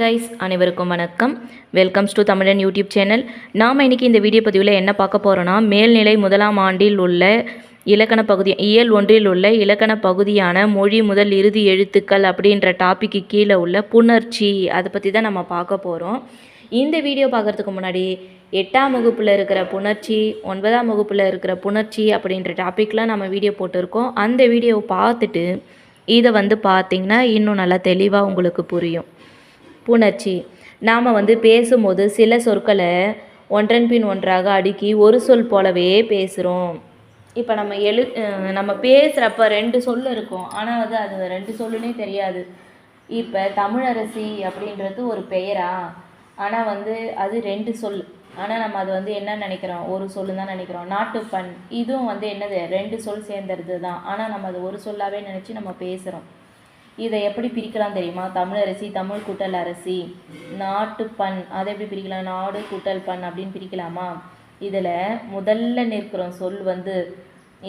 Guys அனைவருக்கும் வணக்கம். Welcomes to Tamilan YouTube channel நாம் இன்றைக்கி இந்த வீடியோ பதிவில் என்ன பார்க்க போகிறோன்னா மேல்நிலை முதலாம் ஆண்டில் உள்ள இலக்கண பகுதி இயல் ஒன்றில் உள்ள இலக்கண பகுதியான மொழி முதல் இறுதி எழுத்துக்கள் அப்படின்ற டாப்பிக்கு கீழே உள்ள புணர்ச்சி அதை பற்றி தான் நம்ம பார்க்க போகிறோம் இந்த வீடியோ பார்க்குறதுக்கு முன்னாடி எட்டாம் வகுப்பில் இருக்கிற புணர்ச்சி ஒன்பதாம் வகுப்பில் இருக்கிற புணர்ச்சி அப்படின்ற டாப்பிக்லாம் நம்ம வீடியோ போட்டிருக்கோம். அந்த வீடியோவை பார்த்துட்டு இதை வந்து பார்த்திங்கன்னா இன்னும் நல்லா தெளிவாக உங்களுக்கு புரியும். புணர்ச்சி. நாம் வந்து பேசும்போது சில சொற்களை ஒன்றன் பின் ஒன்றாக அடுக்கி ஒரு சொல் போலவே பேசுகிறோம் இப்போ நம்ம எழு நம்ம பேசுகிறப்ப ரெண்டு சொல் இருக்கும். ஆனால் வந்து அது ரெண்டு சொல்லுனே தெரியாது. இப்போ தமிழரசி அப்படின்றது ஒரு பெயரா? ஆனால் வந்து அது ரெண்டு சொல். ஆனால் நம்ம அது வந்து என்ன நினைக்கிறோம்? ஒரு சொல் தான் நினைக்கிறோம். நாட்டுப்பண் இதுவும் வந்து என்னது? ரெண்டு சொல் சேர்ந்துருது தான் ஆனால் நம்ம அது ஒரு சொல்லாவே நினச்சி நம்ம பேசுகிறோம் இதை எப்படி பிரிக்கலாம் தெரியுமா? தமிழரசி தமிழ் கூட்டல் அரசி. நாட்டுப்பண் அதை எப்படி பிரிக்கலாம்? நாடு கூட்டல் பண் அப்படின்னு பிரிக்கலாமா? இதில் முதல்ல நிற்கிற சொல் வந்து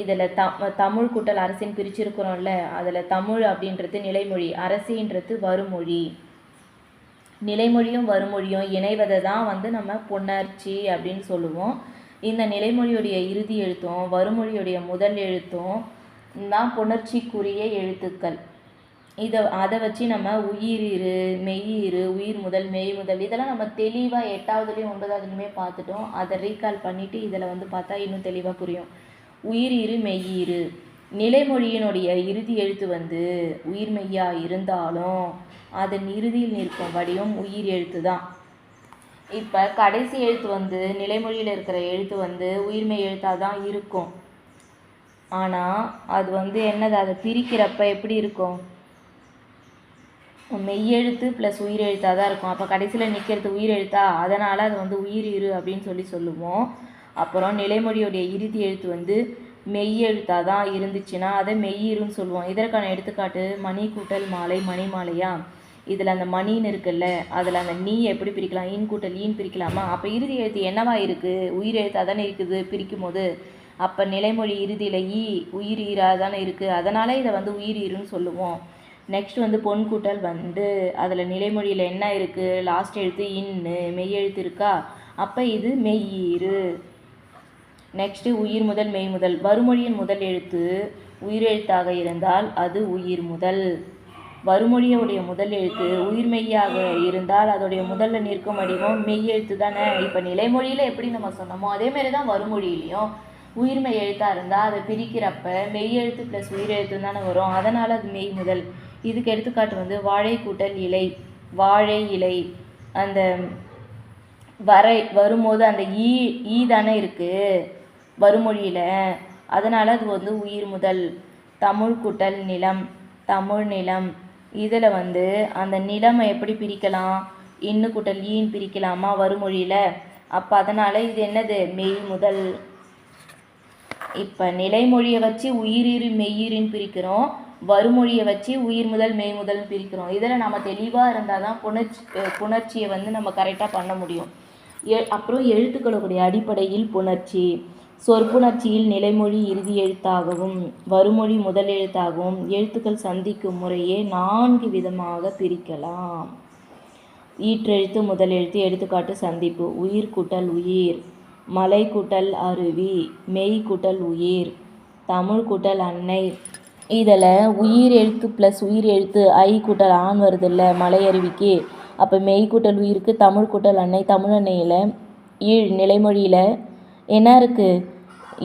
இதில் த தமிழ் கூட்டல் அரசின்னு பிரிச்சிருக்கிறோம்ல அதில் தமிழ் அப்படின்றது நிலைமொழி அரசின்றது வருமொழி. நிலைமொழியும் வருமொழியும் இணைவதை தான் வந்து நம்ம புணர்ச்சி அப்படின்னு சொல்லுவோம். இந்த நிலைமொழியுடைய இறுதி எழுத்தும் வருமொழியுடைய முதல் எழுத்தும் தான் புணர்ச்சிக்குரிய எழுத்துக்கள். இதை அதை வச்சு நம்ம உயிரிரு மெய்யிரு உயிர் முதல் மெய் முதல் இதெல்லாம் நம்ம தெளிவாக எட்டாவதுலேயும் ஒன்பதாவதுலையுமே பார்த்துட்டோம். அதை ரீகால் பண்ணிவிட்டு இதில் வந்து பார்த்தா இன்னும் தெளிவாக புரியும். உயிரிரு மெய்யிரு நிலைமொழியினுடைய இறுதி எழுத்து வந்து உயிர் மெய்யா இருந்தாலும் அதன் இறுதியில் நிற்கும் வடிவம் உயிர் எழுத்து தான். இப்போ கடைசி எழுத்து வந்து நிலைமொழியில் இருக்கிற எழுத்து வந்து உயிர்மெய் எழுத்தாக தான் இருக்கும். ஆனால் அது வந்து என்னது? அதை பிரிக்கிறப்ப எப்படி இருக்கும்? மெய்யெழுத்து ப்ளஸ் உயிரெழுத்தாக தான் இருக்கும். அப்போ கடைசியில் நிற்கிறது உயிரெழுத்தா அதனால் அது வந்து உயிர் இரு அப்படின்னு சொல்லி சொல்லுவோம். அப்புறம் நிலைமொழியுடைய இறுதி எழுத்து வந்து மெய்யெழுத்தாக தான் இருந்துச்சுன்னா அதை மெய்யிருன்னு சொல்லுவோம். இதற்கான எடுத்துக்காட்டு மணி கூட்டல் மாலை மணி மாலையா? இதில் அந்த மணின்னு இருக்குல்ல அதில் அந்த நீ எப்படி பிரிக்கலாம்? ஈன் கூட்டல் ஈன் பிரிக்கலாமா? அப்போ இறுதி எழுத்து என்னவா இருக்குது உயிர் எழுத்தாக தானே இருக்குது பிரிக்கும் போது அப்போ நிலைமொழி இறுதியில் ஈ உயிர் ஈராக தானே இருக்குது அதனால் இதை வந்து உயிர் ஈருன்னு சொல்லுவோம். நெக்ஸ்ட் வந்து பொன் கூட்டல் வந்து அதில் நிலைமொழியில் என்ன இருக்குது லாஸ்ட் எழுத்து இன்னு மெய் எழுத்து இருக்கா? அப்போ இது மெய்யீரு நெக்ஸ்ட்டு உயிர் முதல் மெய் முதல். வருமொழியின் முதல் எழுத்து உயிரெழுத்தாக இருந்தால் அது உயிர் முதல். வருமொழியுடைய முதல் எழுத்து உயிர்மெய்யாக இருந்தால் அதோடைய முதல்ல நிற்கும் வடிவம் மெய் எழுத்து தானே. இப்போ நிலைமொழியில் எப்படி நம்ம சொன்னோமோ அதேமாரி தான் வருமொழியிலையும் உயிர்மெய் எழுத்தாக இருந்தால் அதை பிரிக்கிறப்ப மெய் எழுத்து ப்ளஸ் உயிரெழுத்து தானே வரும். அதனால் அது மெய் முதல். இதுக்கு எடுத்துக்காட்டு வந்து வாழை கூட்டல் இலை வாழை இலை அந்த வரை வரும்போது அந்த ஈ ஈ தானே இருக்குது வருமொழியில் அதனால் அது வந்து உயிர் முதல். தமிழ் கூட்டல் நிலம் தமிழ் நிலம். இதில் வந்து அந்த நிலமை எப்படி பிரிக்கலாம்? இன்னு கூட்டல் ஈன்னு பிரிக்கலாமா வருமொழியில் அப்போ அதனால் இது என்னது? மெய் முதல். இப்போ நிலைமொழியை வச்சு உயிரிரு மெய்யிரின்னு பிரிக்கிறோம். வருமொழியை வச்சு உயிர் முதல் மெய் முதல்னு பிரிக்கிறோம். இதில் நம்ம தெளிவாக இருந்தால் தான் புணர்ச்சி புணர்ச்சியை வந்து நம்ம கரெக்டாக பண்ண முடியும். எ அப்புறம் எழுத்துக்களுடைய அடிப்படையில் புணர்ச்சி. சொற்புணர்ச்சியில் நிலைமொழி இறுதி எழுத்தாகவும் வருமொழி முதல் எழுத்தாகவும் எழுத்துக்கள் சந்திக்கும் முறையே நான்கு விதமாக பிரிக்கலாம். ஈற்றெழுத்து முதல் எழுத்து எடுத்துக்காட்டு சந்திப்பு. உயிர் கூட்டல் உயிர் மலை கூட்டல் அருவி மெய் கூட்டல் உயிர் தமிழ் கூட்டல் அன்னை இதில் உயிர் எழுத்து ப்ளஸ் உயிர் எழுத்து ஐ கூட்டல் ஆண் வருதுல்ல மலை அருவிக்கு அப்போ மெய் கூட்டல் உயிருக்கு தமிழ் கூட்டல் அன்னை தமிழ் அன்னையில் ஈழ் நிலைமொழியில் என்ன இருக்குது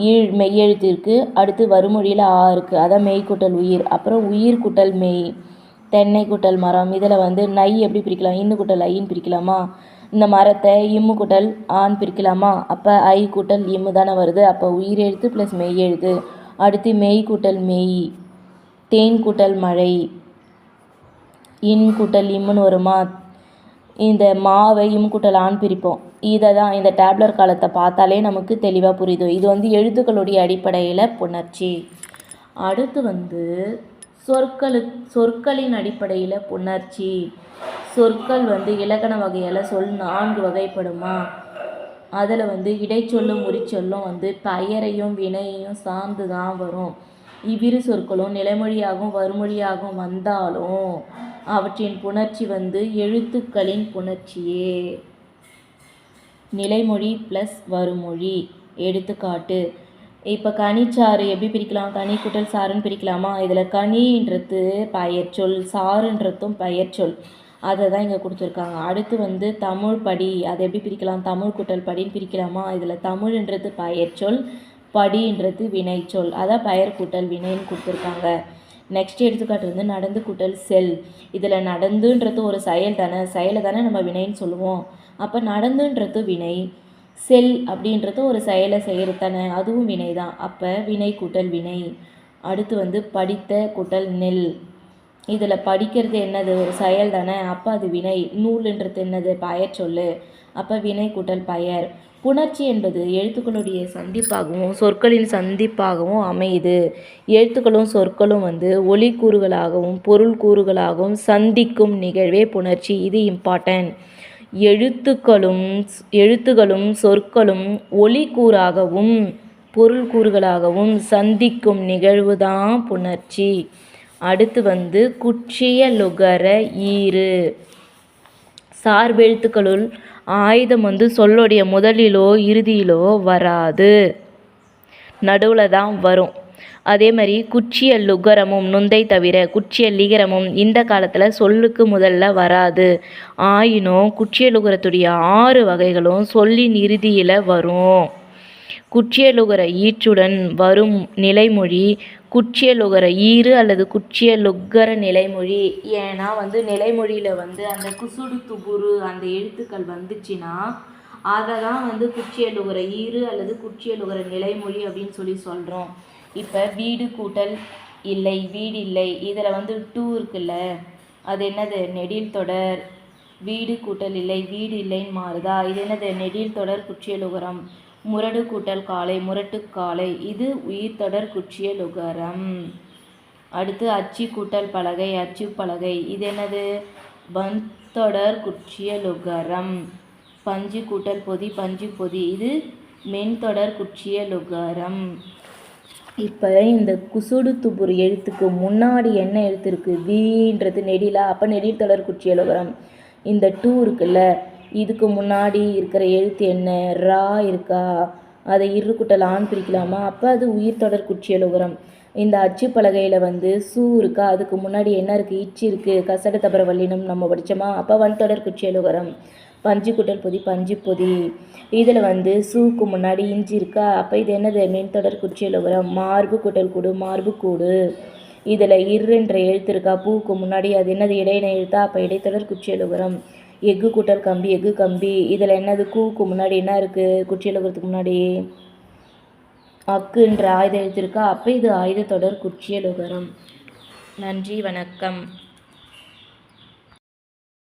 ஈழ் மெய்யெழுத்து இருக்குது அடுத்து வருமொழியில் ஆ இருக்குது அதான் மெய் கூட்டல் உயிர். அப்புறம் உயிர் கூட்டல் மெய் தென்னை கூட்டல் மரம் இதில் வந்து நை எப்படி பிரிக்கலாம்? இன்னு கூட்டல் ஐன்னு பிரிக்கலாமா? இந்த மரத்தை இம்மு கூட்டல் ஆண் பிரிக்கலாமா? அப்போ ஐ கூட்டல் இம்மு தானே வருது அப்போ உயிர் எழுத்து ப்ளஸ் மெய் எழுத்து அடுத்து மெய் கூட்டல் மெய். தேன் கூட்டல் மழை. இன் கூட்டல் இம்முன்னு வருமா இந்த மாவை இம் கூட்டல் ஆண் பிரிப்போம். இதை தான் இந்த டேப்லர் காலத்தை பார்த்தாலே நமக்கு தெளிவாக புரியுது இது வந்து எழுத்துக்களுடைய அடிப்படையில் புணர்ச்சி. அடுத்து வந்து சொற்களு சொற்களின் அடிப்படையில் புணர்ச்சி. சொற்கள் வந்து இலக்கண வகையால் சொல் நான்கு வகைப்படுமா? அதில் வந்து இடைச்சொல்லும் உரிச்சொல்லும் வந்து பெயரையும் வினையையும் சார்ந்து தான் வரும். இவ்விரு சொற்களும் நிலைமொழியாகவும் வருமொழியாகவும் வந்தாலும் அவற்றின் புணர்ச்சி வந்து எழுத்துக்களின் புணர்ச்சியே. நிலைமொழி ப்ளஸ் வருமொழி எடுத்துக்காட்டு. இப்போ கனிச்சாறு எப்படி பிரிக்கலாம்? கனி குட்டல் சாறுன்னு பிரிக்கலாமா? இதில் கனின்றது பெயர்ச்சொல் சாறுன்றதும் பெயர்ச்சொல். அதை தான் இங்கே கொடுத்துருக்காங்க. அடுத்து வந்து தமிழ் படி அதை எப்படி பிரிக்கலாம்? தமிழ் குட்டல் படின்னு பிரிக்கலாமா? இதில் தமிழ்ன்றது பெயர்ச்சொல் படின்றது வினைச்சொல் அதான் பெயர் கூட்டல் வினைன்னு கொடுத்துருக்காங்க. நெக்ஸ்ட் எடுத்துக்காட்டு வந்து நடந்து கூட்டல் செல். இதில் நடந்துன்றது ஒரு செயல் தானே. செயலை தானே நம்ம வினைன்னு சொல்லுவோம். அப்போ நடந்துன்றது வினை செல் அப்படின்றது ஒரு செயலை செய்கிறது தானே. அதுவும் வினை தான். அப்போ வினை கூட்டல் வினை. அடுத்து வந்து படித்த கூட்டல் நெல். இதில் படிக்கிறது என்னது? ஒரு செயல் தானே. அப்போ அது வினை. நூலுன்றது என்னது? பயர் சொல்லு. அப்போ வினை கூட்டல் பயர். புணர்ச்சி என்பது எழுத்துக்களுடைய சந்திப்பாகவும் சொற்களின் சந்திப்பாகவும் அமையுது. எழுத்துக்களும் சொற்களும் வந்து ஒளி கூறுகளாகவும் பொருள் கூறுகளாகவும் சந்திக்கும் நிகழ்வே புணர்ச்சி. இது இம்பார்ட்டன்ட் எழுத்துக்களும் எழுத்துகளும் சொற்களும் ஒளி கூறாகவும் பொருள் கூறுகளாகவும் சந்திக்கும் நிகழ்வு தான் புணர்ச்சி. அடுத்து வந்து குற்றிய லுகர ஈறு. சார்பெழுத்துக்களுள் ஆயுதம் வந்து சொல்லுடைய முதலிலோ இறுதியிலோ வராது. நடுவில் தான் வரும். அதே மாதிரி குச்சிய லுகரமும் நுந்தை தவிர குச்சிய லிகரமும் இந்த காலத்தில் சொல்லுக்கு முதல்ல வராது. ஆயினும் குச்சிய லுகரத்துடைய ஆறு வகைகளும் சொல்லின் இறுதியில் வரும். குற்றியலுகர ஈற்றுடன் வரும் நிலைமொழி குற்றியலுகர ஈறு அல்லது குற்றியலுகர நிலைமொழி ஏன்னா வந்து நிலைமொழியில் வந்து அந்த குசுடு துபுரு அந்த எழுத்துக்கள் வந்துச்சுன்னா அதை தான் வந்து குற்றியலுகர ஈறு அல்லது குற்றியலுகர நிலைமொழி அப்படின்னு சொல்லி சொல்கிறோம் இப்போ வீடு கூட்டல் இல்லை வீடு இல்லை இதில் வந்து டூ இருக்குல்ல அது என்னது? நெடில் தொடர் வீடு கூட்டல் இல்லை வீடு இல்லைன்னு மாறுதா? இது என்னது? நெடில் தொடர் குற்றியலுகரம். முரடு கூட்டல் காலை முரட்டு காலை இது உயிர் தொடர் குற்றியலுகரம் அடுத்து அச்சு கூட்டல் பலகை அச்சு பலகை இது என்னது? வந்தொடர் குற்றிய லுகரம். பஞ்சு கூட்டல் பொதி பஞ்சு பொதி இது மென்தொடர் குற்றிய லுகரம். இப்போ இந்த குசுடு துபுர் எழுத்துக்கு முன்னாடி என்ன எழுத்து இருக்குது வீன்றது நெடிலா அப்போ நெடில் தொடர் குற்றிய லுகரம். இந்த டூ இருக்குல்ல இதுக்கு முன்னாடி இருக்கிற எழுத்து என்ன? ரா இருக்கா? அதை இரு குட்டல் ஆண் பிரிக்கலாமா? அப்போ அது உயிர் தொடர் குற்றியலுகரம் இந்த அச்சு பலகையில் வந்து சூ இருக்கா? அதுக்கு முன்னாடி என்ன இருக்குது இச்சு இருக்குது கசட தபர வல்லினம் நம்ம படித்தோமா அப்போ வன் தொடர் குற்றியலுகரம் பஞ்சு குட்டல் பொதி பஞ்சு பொதி. இதில் வந்து சூக்கு முன்னாடி இஞ்சி இருக்கா? அப்போ இது என்னது? மென்தொடர் குற்றியலுகரம் மார்பு குட்டல் கூடு மார்பு கூடு. இதில் இருன்ற எழுத்து இருக்கா பூவுக்கு முன்னாடி அது என்னது இடையின எழுத்தா அப்போ இடைத்தொடர் குற்றியலுகரம் எஃகு கூட்டல் கம்பி எஃகு கம்பி. இதில் என்னது கூவுக்கு முன்னாடி என்ன இருக்குது குற்றியலுகரத்துக்கு முன்னாடி? அக்குன்ற ஆயுத எழுத்து இருக்கா அப்போ இது ஆயுத தொடர் குற்றியலுகரம் நன்றி வணக்கம்.